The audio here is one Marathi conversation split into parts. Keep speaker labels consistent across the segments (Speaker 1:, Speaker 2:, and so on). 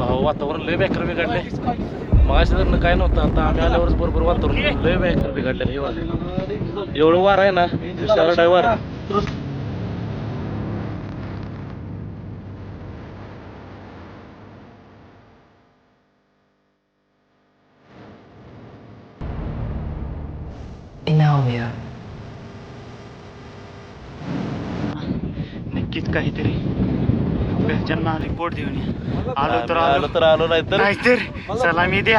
Speaker 1: वातावरण लय बेकार बिघडले मगाशी तर काय नव्हतं आता आम्ही आल्यावरच बरोबर वातावरण लय बेकार बिघडले हे वार एवढं वार आहे ना विशाल
Speaker 2: आहे
Speaker 3: नक्कीच काहीतरी रिपोर्ट देऊन या. आलो तर
Speaker 1: आलो. तर आलो नाही तर
Speaker 3: नाहीतर सलामी द्या.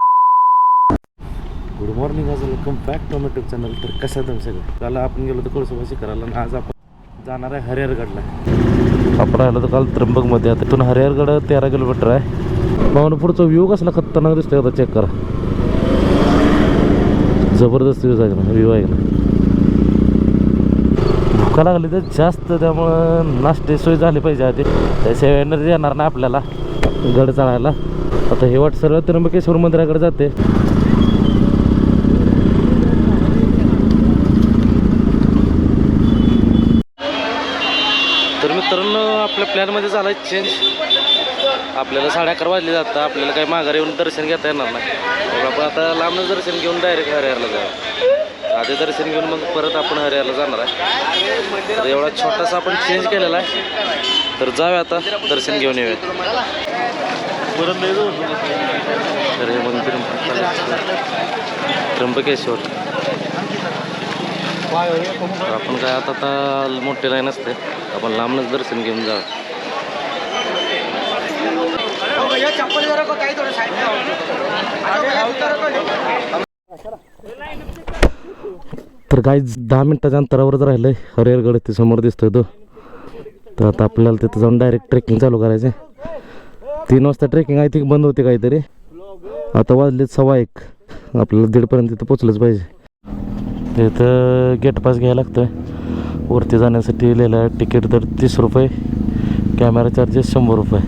Speaker 1: गुड मॉर्निंग आज welcome back to YouTube channel तर कसं तुम्ही सगळं काल आपण गेलो होतो कळसोबाशी करायला आणि आज आपण जाणार आहे हरिहरगडला. आपण आलो तर काल त्र्यंबकमध्ये. आता इथून हरिहरगड तेरा किलोमीटर आहे. भावना पुढचा व्ह्यू कसला खतरनाक दिसतोय आता चेक करा. जबरदस्त व्ह्यू आहे ना व्ह्यू आहे ना. भुका लागली तर जास्त त्यामुळं नाश्ते सोय झाली पाहिजे आधी. त्याशिवाय एनर्जी येणार नाही आपल्याला गड चढायला आता हे वाट सर्व त्र्यंबकेश्वर मंदिराकडे जाते. तर मित्रांनो आपल्या प्लॅनमध्ये झाला आहे चेंज आपल्याला साडे अकरा वाजले जातं आपल्याला काही माघारी येऊन दर्शन घेता येणार नाही. आपण आता लांब दर्शन घेऊन डायरेक्ट हरिहरला जाऊ. आधी दर्शन घेऊन मग परत आपण हरियाला जाणार आहे. तर एवढा छोटासा आपण चेंज केलेला आहे. तर जाऊया आता दर्शन घेऊन येऊया. तर हे मंदिर त्र्यंबकेश्वर. तर आपण काय आता आता मोठे लाईन असते आपण लांबनच दर्शन घेऊन जाऊ तर काही दहा मिनिटाच्या अंतरावरच राहिलं आहे हरिहरगड ते समोर दिसतोय तो. तर आता आपल्याला तिथं जाऊन डायरेक्ट ट्रेकिंग चालू करायचं आहे तीन वाजता ट्रेकिंग आय थिंक बंद होते काहीतरी. आता वाजलेत सव्वा एक. आपल्याला दीडपर्यंत तिथं पोचलंच पाहिजे. तिथं गेट पास घ्यायला लागतोय. वरती जाण्यासाठी लिहिलं आहे तिकीट तर तीस रुपये कॅमेरा चार्जेस शंभर रुपये.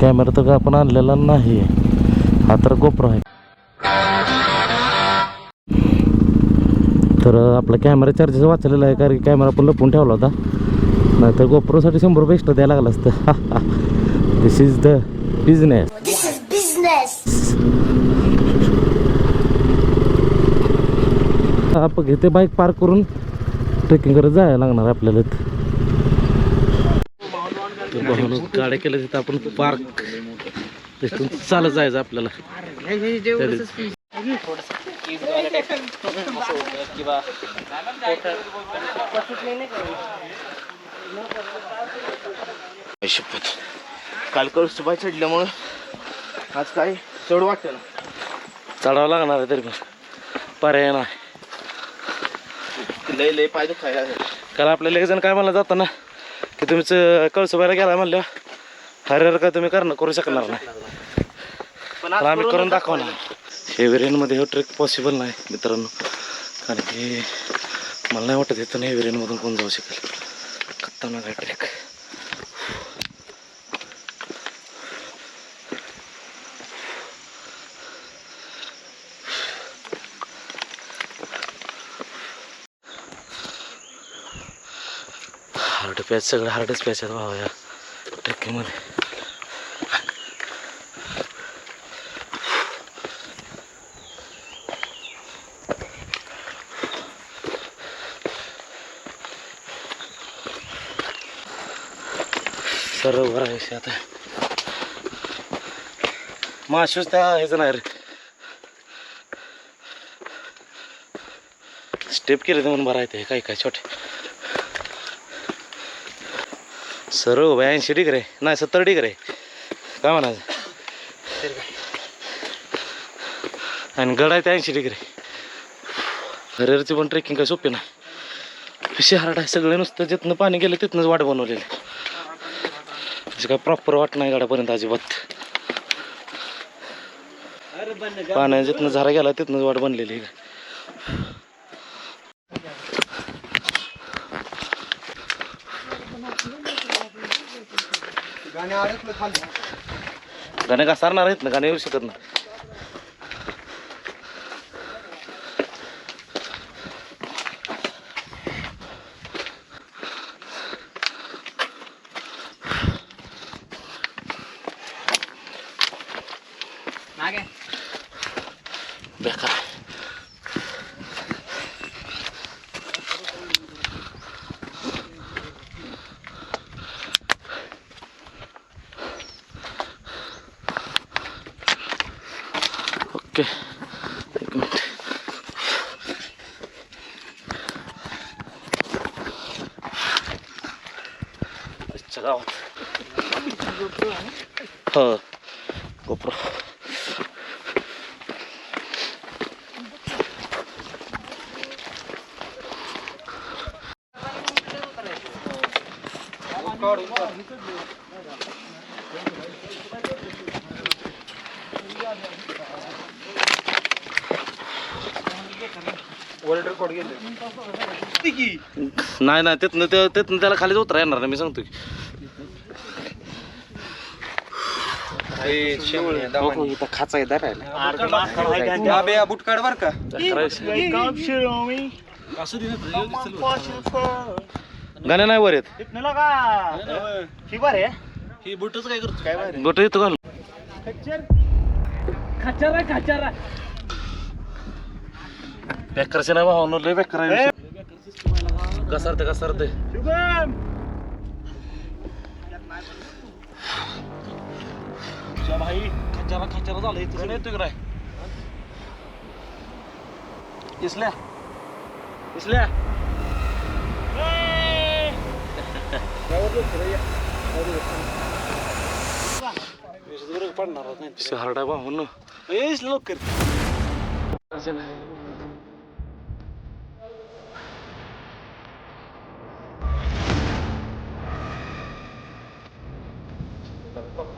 Speaker 1: कॅमेरा तर आपण आणलेला नाही हा तर गोप्रो आहे. तर आपला कॅमेरा चार्जेस वाचलेला आहे कारण की कॅमेरा पण लपून ठेवला होता. नाहीतर गोप्रोसाठी शंभर रुपये एक्स्ट्रा द्यायला लागला असतं.
Speaker 4: This is the business.
Speaker 1: आपण इथे बाईक पार्क करून ट्रेकिंग करत जायला लागणार आपल्याला गाड्या केल्या तिथं आपण पार्क तिथून चालत जायचं आपल्याला.
Speaker 3: शपथ. काल कळसुबाई चढल्यामुळं आज काय चढ वाटतं ना?
Speaker 1: चढावं लागणार आहे तरी पण. पर्याय नाही.
Speaker 3: लय लय पाय दुखायला
Speaker 1: काल आपल्याला एक जण काय म्हणलं जातं ना की तुम्हीच कळसोबायला गेला म्हणलं हरिहर का तुम्ही करणं करू शकणार नाही.
Speaker 3: पण
Speaker 1: आम्ही करून दाखवणार. हेवी रेनमध्ये हे ट्रेक पॉसिबल नाही मित्रांनो. कारण की मला नाही वाटत इथून हेवी रेनमधून कोण जाऊ शकेल. खतरनाक आहे ट्रेक हार्ड पॅच सगळं हार्डच पॅच आहेत भावा या ट्रेकिंगमध्ये सर्व बरं आहे आता. माशूच त्या ह्याचं नाही रे. स्टेप केले तर म्हणून बरं आहे ते काय काय छोटे. सर्व उभं आहे ऐंशी डिग्री नाही सत्तर डिग्री काय म्हणायचं? आणि गड आहे ते ऐंशी डिग्री हरिहरची पण ट्रेकिंग काय सोपी नाही. पिशी हार्ड आहे सगळे नुसतं जिथनं पाणी गेलं तिथनंच वाट बनवलेली असं काय प्रॉपर वाट नाही गाड्यापर्यंत अजिबात. पाण्या जिथनं झरा गेला तिथनंच वाट बनलेली आहे. गाणे घसरणार आहेत ना गाणे येऊ शकत नाही. बेकार ओके एक मिनिट अच्छा गावात हो गोप्रो नाही नाही तिथनं ते तिथनं त्याला खालीच उतरा येणार नाही मी सांगतो. हो, हो, खाचा आहे धरायला.
Speaker 3: बुट काढ बर. का
Speaker 1: गाण्या नाही वर येत.
Speaker 3: ही बुटच काय करतो काय
Speaker 1: गोट येतो घाल. बेकारचे नाही भाऊ लय बेकार आहे. घसरते घसरते.
Speaker 3: भाई खचारा खचारा झालं तुझं येतोय काय इसल्या. इसल्या. पडणार नाही
Speaker 1: शहारडा भाऊ न
Speaker 3: येस लवकर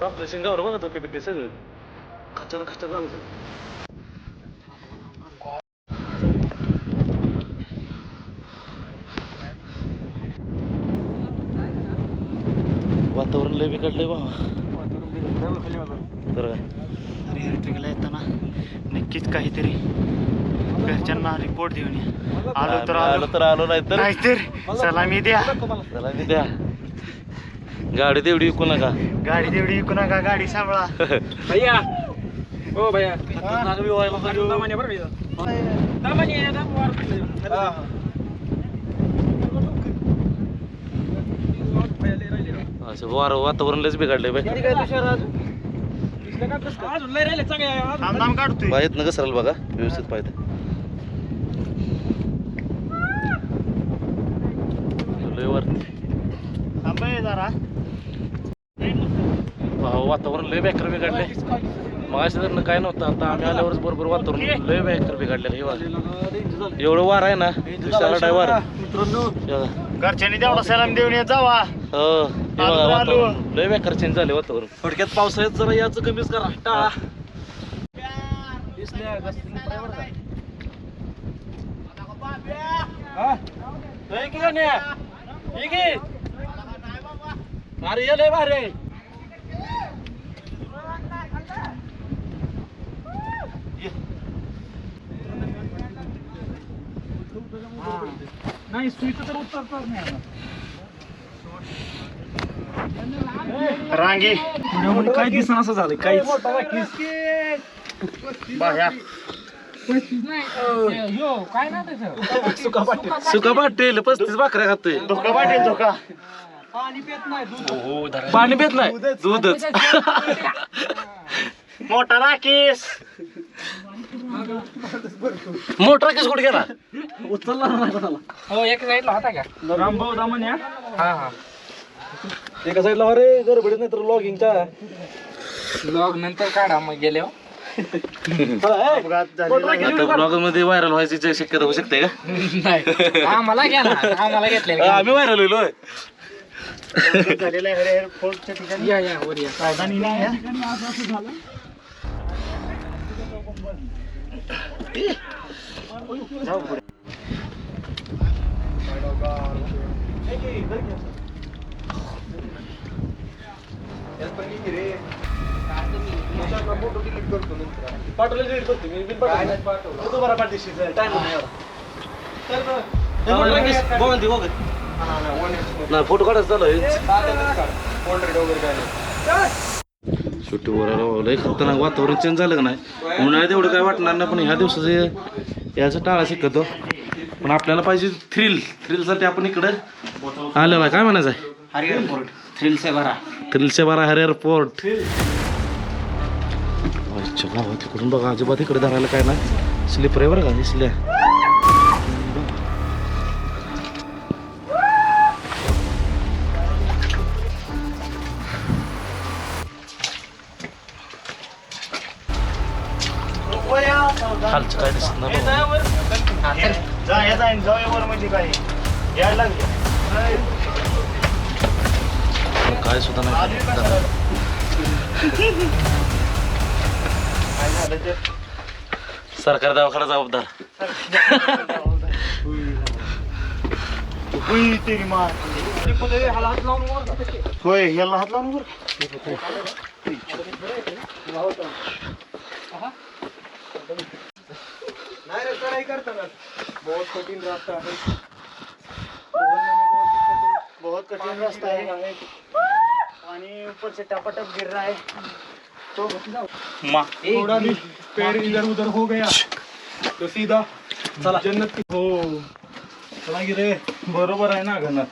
Speaker 1: आपल्या शिंगावर बघत होते ते सगळं खचार खचार लय बिघडलंय बा. तर काय
Speaker 3: हरिहरट्रिकला येताना नक्कीच काहीतरी घरच्यांना रिपोर्ट देऊन या. आलो तर आलो.
Speaker 1: तर आलो नाही तर
Speaker 3: नाहीतर सलामी द्या.
Speaker 1: चला मी द्या. गाडी तेवढी विकू नका.
Speaker 3: गाडी तेवढी विकू नका गाडी सांभाळा.
Speaker 5: भैया. ओ भैया.
Speaker 1: असं वार वातावरण लयच बिघडलंय बाई. पाहिजेत ना घसराल बघा व्यवस्थित पाहिजे. लय वरती
Speaker 3: थांब जरा.
Speaker 1: भाऊ, वातावरण लय बेकार बिघडले मग तर काय नव्हतं आता आम्ही आल्यावरच बरोबर वातावरण लय बेकार बिघडलेलं हे वार एवढं वार आहे ना वार. हे
Speaker 3: घरच्यांनी तेवढा सलाम देऊन येत जावा.
Speaker 1: हो लय बेकार चेंज झाले वातावरण.
Speaker 5: थोडक्यात पावसाळ्यात जरा याचं कमीच करा. टाळा. अरे ये लय भारी नाही सुईचं तर उतरतच नाही
Speaker 3: रांगी.
Speaker 5: काय दिसणं असं झालं काहीच.
Speaker 1: सुका पाटील. पस्तीस भाकऱ्या खातोय.
Speaker 3: धोका पाटील धोका
Speaker 1: पाणी पित नाही दूधच.
Speaker 3: मोठा राकेश.
Speaker 1: मोठा केस कुठे गेला?
Speaker 5: उचलला नाही कोणाला
Speaker 4: हो एक साईडला होता का?
Speaker 5: रामभाऊ दामन्या
Speaker 4: हा हा.
Speaker 5: एका साईडला अरे गडबडीत नाही तर लॉगिंगच्या
Speaker 4: लॉग नंतर काढा मग गेले हो.
Speaker 1: आता ब्लॉगमध्ये व्हायरल व्हायची शक्यता होऊ शकते का?
Speaker 4: नाही. आम्हाला घ्या ना आम्हाला घेतले
Speaker 1: आम्ही व्हायरल होईल
Speaker 3: आहे हरिहर फोर्टच्या नाही
Speaker 1: फोटो काढायचं चालू सुट्टीवर लय खतरनाक वातावरण चेंज झालं का नाही? उन्हाळ्यात एवढं काय वाटणार नाही पण ह्या दिवसाचं याचं टाळा शिकतो हो. पण आपल्याला पाहिजे थ्रिल थ्रिलसाठी आपण इकडं आलेलो आहे काय म्हणायचं आहे?
Speaker 3: हरिहर फोर्ट थ्रिल से भरा.
Speaker 1: बारा हर एअरपोर्ट अच्छा बाबा तिकडून बघा. अजिबात इकडे धरायला काय नाही. स्लिपर आहे बरं का खालचं
Speaker 3: जा या जाईन जाऊया वर म्हणजे काय? यायला लागले.
Speaker 1: काय सुद्धा नाही. सरकार दवाखाना जबाबदार.
Speaker 3: होय ह्याला हात लावून वर. बहुत कठिन रास्ता है। बहुत कठिन रास्ता है। पानी ऊपर से टपाटप गिर रहा है। तो माँ।
Speaker 5: थोड़ा भी पैर इधर उधर हो गया तो सीधा चला। जन्नत की- हो चला की रे बरोबर आहे ना घनात?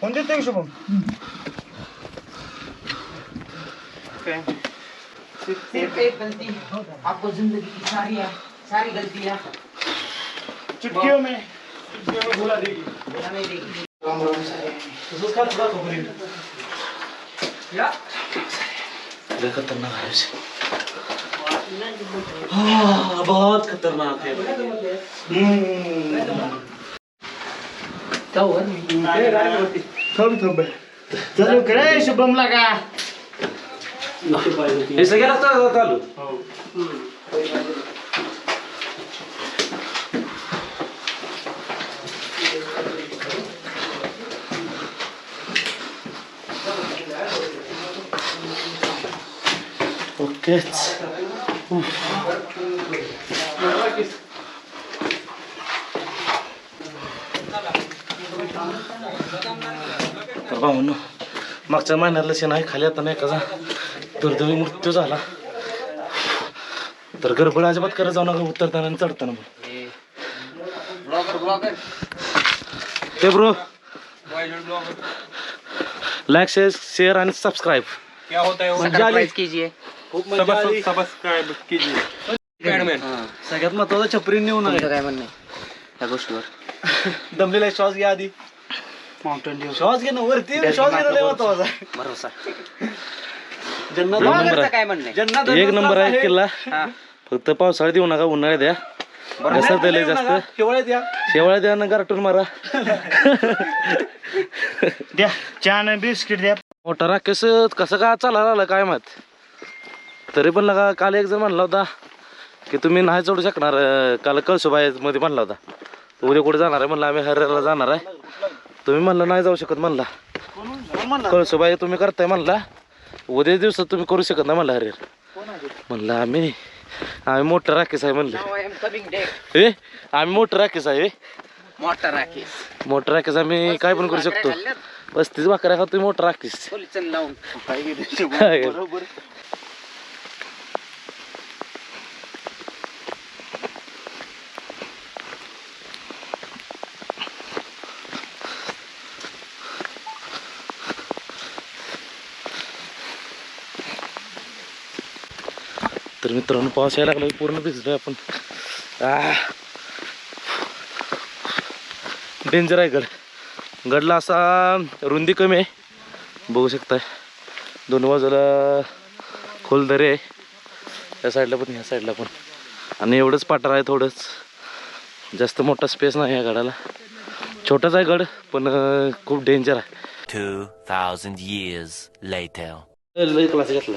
Speaker 3: कोणते ते शुभम?
Speaker 4: सिर्फ एक गलती आपको जिंदगी की सारी सारी गलतियां
Speaker 3: चुटकियों में।
Speaker 4: हमें देगी।
Speaker 1: लय खतरनाक आहे असे. हाँ, बहुत खतरनाक है
Speaker 4: क्या हुआ?
Speaker 3: थंब थंब चलो कडे शुभम लगा।
Speaker 1: हे सगळे रस्ता चालू. ओकेच तर मागच्या महिन्यातलं शेण आहे खाली आता नाही कसा दुर्दैवी मृत्यू झाला. तर गडबड अजिबात करत जाऊ नका उतरताना आणि चढताना पण.
Speaker 4: ब्लॉगर ब्लॉगर
Speaker 1: ते ब्रो लाईक शेअर शेअर आणि सबस्क्राईब
Speaker 5: क्या होता है वो?
Speaker 4: सरप्राइज कीजिए.
Speaker 5: खूप मजा आली. सबस्क्राईब कीजिए.
Speaker 3: सगळ्यात महत्वाचं छपरी नेऊ
Speaker 4: तुमचं काय म्हणणं आहे? या गोष्टीवर.
Speaker 3: दमलेला श्वास घ्या आधी. माउंटेन ड्यू श्वास घेणं वरती श्वास घेणं लय महत्वाचं. आहे
Speaker 4: भरोसा.
Speaker 3: जन्नत
Speaker 1: एक नंबर आहे.
Speaker 4: काय म्हणणं आहे?
Speaker 3: जन्नत
Speaker 1: एक नंबर आहे किल्ला.
Speaker 4: हा.
Speaker 1: फक्त पावसाळ्यात येऊ नका उन्हाळ्यात द्या घसरत लय जास्त.
Speaker 3: हिवाळ्यात या.
Speaker 1: शेवाळ्या द्या ना गारटून मारा.
Speaker 3: द्या चहा बिस्किट द्या.
Speaker 1: मोठा राकेश कसं का चालायला आला काय माहीत? तरी पण लगा काल एक जण म्हणला होता की तुम्ही नाही चढू शकणार अं, काल कळसुबाई मध्ये म्हणला होता. उद्या कुठे जाणार आहे म्हणलं आम्ही हरियाला जाणार आहे. तुम्ही म्हणलं नाही जाऊ शकत म्हणला? कळसुबाई तुम्ही करताय म्हणला. उद्या दिवसात तुम्ही करू शकत नाही म्हणला हरिहर. म्हणलं आम्ही आम्ही मोठं राकेश आहे म्हणलं. ए आम्ही मोठं राकेश आहे.
Speaker 4: मोठा राखी
Speaker 1: मोठं राकेश आम्ही काय पण करू शकतो. पस्तीस भाकऱ्या खातो तुम्ही मोठं राकेश. तर मित्रांनो पाऊस यायला लागला पूर्ण भिजलोय आपण. डेंजर आहे गड. गडला असा रुंदी कमी आहे. बघू शकताय. दोन बाजूला खोल दरे आहे. या साईडला पण ह्या साईडला पण. आणि एवढंच पाटार आहे थोडंच. जास्त मोठा स्पेस नाही या गडाला. छोटाच आहे गड पण खूप डेंजर आहे.
Speaker 6: 2,000 years later.
Speaker 1: लय क्लास घेतला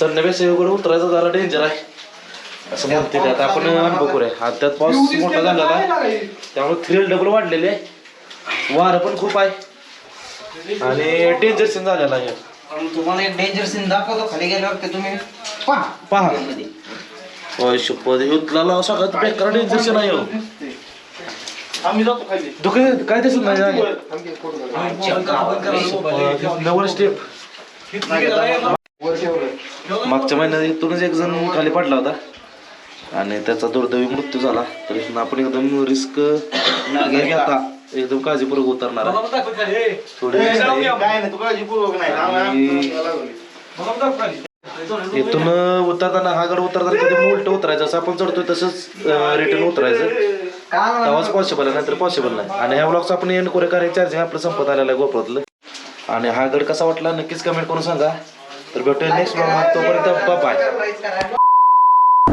Speaker 1: चढण्यापेक्षा गड उतरायचा जरा डेंजर आहे. असं म्हणते ते. आता आपण अनुभव करूया. आता त्यात पाऊस मोठा झालेला आहे त्यामुळे थ्रिल डबल वाढलेले आहे. वारं पण खूप आहे. आणि डेंजर सीन झालेला आहे.
Speaker 4: तुम्हाला एक डेंजर सीन दाखवतो खाली गेल्यावर ते तुम्ही पहा.
Speaker 1: पहा. होय शपथ युद्धला सगळ्यात बेकार डेंजर सीन आहे हो.
Speaker 5: आम्ही जातो खाली.
Speaker 1: दुकान काय दिसत नाही. नवर स्टेप मागच्या महिन्यात इथूनच एक जण खाली पडला होता. आणि त्याचा दुर्दैवी मृत्यू झाला. तर इथून आपण एकदम रिस्क घेता एकदम काळजीपूर्वक उतरणार आहे. थोडी इथून उतरताना हा गड उतरताना कधी उलट उतरायचं. असं आपण चढतोय तसंच रिटर्न उतरायचं. तेव्हाच पॉसिबल आहे नाहीतर पॉसिबल नाही. आणि ह्या ब्लॉगचं आपण एंड करूया कारण चार्जिंग आपलं संपत आलेलं आहे गोप्रोतलं आणि हा गड कसा वाटला नक्कीच कमेंट करून सांगा. तर भेटूया नेक्स्ट ब्लॉग तोपर्यंत बाय
Speaker 4: प्राईस करा